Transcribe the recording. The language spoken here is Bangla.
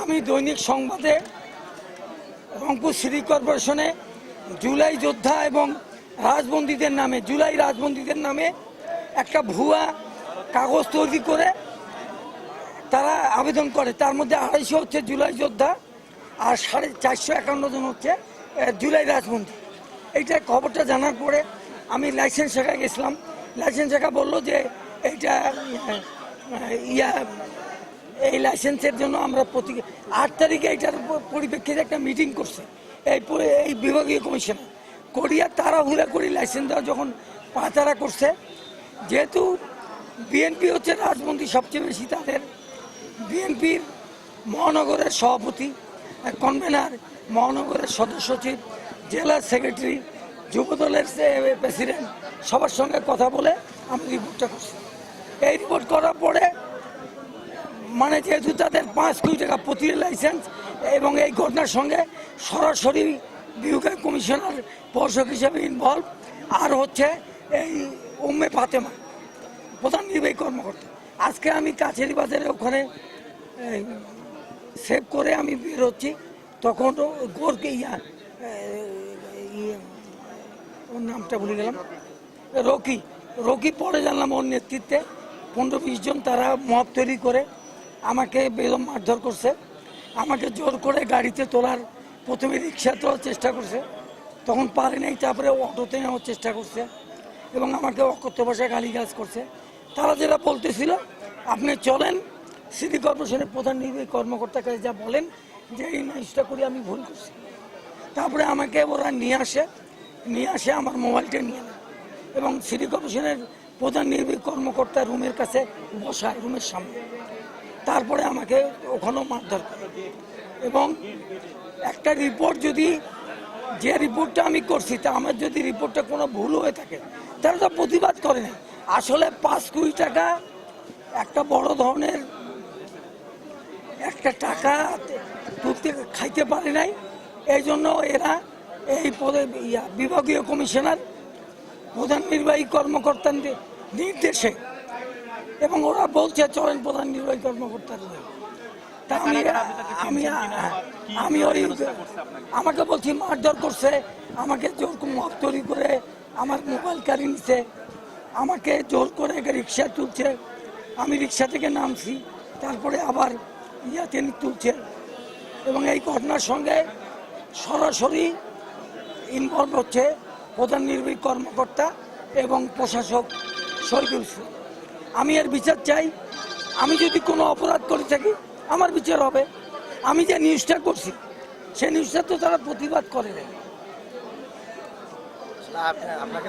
আমি দৈনিক সংবাদে রংপুর সিটি কর্পোরেশনে জুলাই যোদ্ধা এবং রাজবন্দীদের নামে, জুলাই রাজবন্দীদের নামে একটা ভুয়া কাগজ তৈরি করে তারা আবেদন করে। তার মধ্যে আড়াইশো হচ্ছে জুলাই যোদ্ধা আর সাড়ে চারশো একান্ন জন হচ্ছে জুলাই রাজবন্দী। এইটা খবরটা জানার পরে আমি লাইসেন্স শাখায় গেছিলাম। লাইসেন্স শাখা বলল যে এইটা ইয়া এই লাইসেন্সের জন্য আমরা প্রতি আট তারিখে এটার পরিপ্রেক্ষিতে একটা মিটিং করছে। এই এই বিভাগীয় কমিশনে করিয়া তাড়াহুড়া করি লাইসেন্স দেওয়া যখন পাচারা করছে, যেহেতু বিএনপি হচ্ছে রাজমন্ত্রী সবচেয়ে বেশি তাদের। বিএনপির মহানগরের সভাপতি কনভেনার মহানগরের সদস্য সচিব, জেলা সেক্রেটারি যুবদলের প্রেসিডেন্ট সবার সঙ্গে কথা বলে আমি রিপোর্টটা করছি। এই রিপোর্ট করার পরে মানে যেহেতু তাদের পাঁচ কোটি টাকা প্রতি লাইসেন্স এবং এই ঘটনার সঙ্গে সরাসরি বিভাগীয় কমিশনার পর্ষদ হিসেবে ইনভলভ আর হচ্ছে এই উম্মে ফাতেমা প্রধান নির্বাহী কর্মকর্তা। আজকে আমি কাছেরি বাজারে ওখানে সেভ করে আমি বেরোচ্ছি তখন গোরকে ইয়া ইয়ে, ওর নামটা ভুলে গেলাম। রকি রকি পরে জানলাম ওর নেতৃত্বে। পনেরো বিশ জন তারা মব তৈরি করে আমাকে বেদম মারধর করছে। আমাকে জোর করে গাড়িতে তোলার প্রথমে রিক্সা তোলার চেষ্টা করছে। তখন পারে নাই, তারপরে অটোতে নেওয়ার চেষ্টা করছে এবং আমাকে অকথ্য ভাষায় গালিগালাজ করছে। তারা যেটা বলতেছিল, আপনি চলেন, সিটি কর্পোরেশনের প্রধান নির্বাহী কর্মকর্তাকে যা বলেন, যে এই জিনিসটা করি আমি ভুল করছি। তারপরে আমাকে ওরা নিয়ে আসে নিয়ে আসে আমার মোবাইলটা নিয়ে নেয় এবং সিটি কর্পোরেশনের প্রধান নির্বাহী কর্মকর্তা রুমের কাছে বসায়, রুমের সামনে। তারপরে আমাকে ওখানেও মারধর করে। এবং একটা রিপোর্ট যদি, যে রিপোর্টটা আমি করছি, তা আমার যদি রিপোর্টটা কোনো ভুল হয়ে থাকে তারা তো প্রতিবাদ করে না। আসলে পাঁচ কোটি টাকা একটা বড় ধরনের একটা টাকা তুলতে, খাইতে পারে নাই। এই জন্য এরা এই পদে বিভাগীয় কমিশনার, প্রধান নির্বাহী কর্মকর্তার নি- নির্দেশে এবং ওরা বলছে চলেন প্রধান নির্বাহী কর্মকর্তার তা আমি আমি আমি ওই আমাকে বলছি মারধর করছে আমাকে জোর মত তৈরি করে আমার মোবাইল কারি নিছে আমাকে জোর করে রিক্সা তুলছে আমি রিক্সা থেকে নামছি তারপরে আবার ইয়াতে তুলছে। এবং এই ঘটনার সঙ্গে সরাসরি ইনভলভ হচ্ছে প্রধান নির্বাহী কর্মকর্তা এবং প্রশাসক শহীদুল ইসলাম। আমি এর বিচার চাই। আমি যদি কোনো অপরাধ করে থাকি, আমার বিচার হবে। আমি যে নিউজটা করছি, সেই নিউজটা তো তারা প্রতিবাদ করে না আপনাকে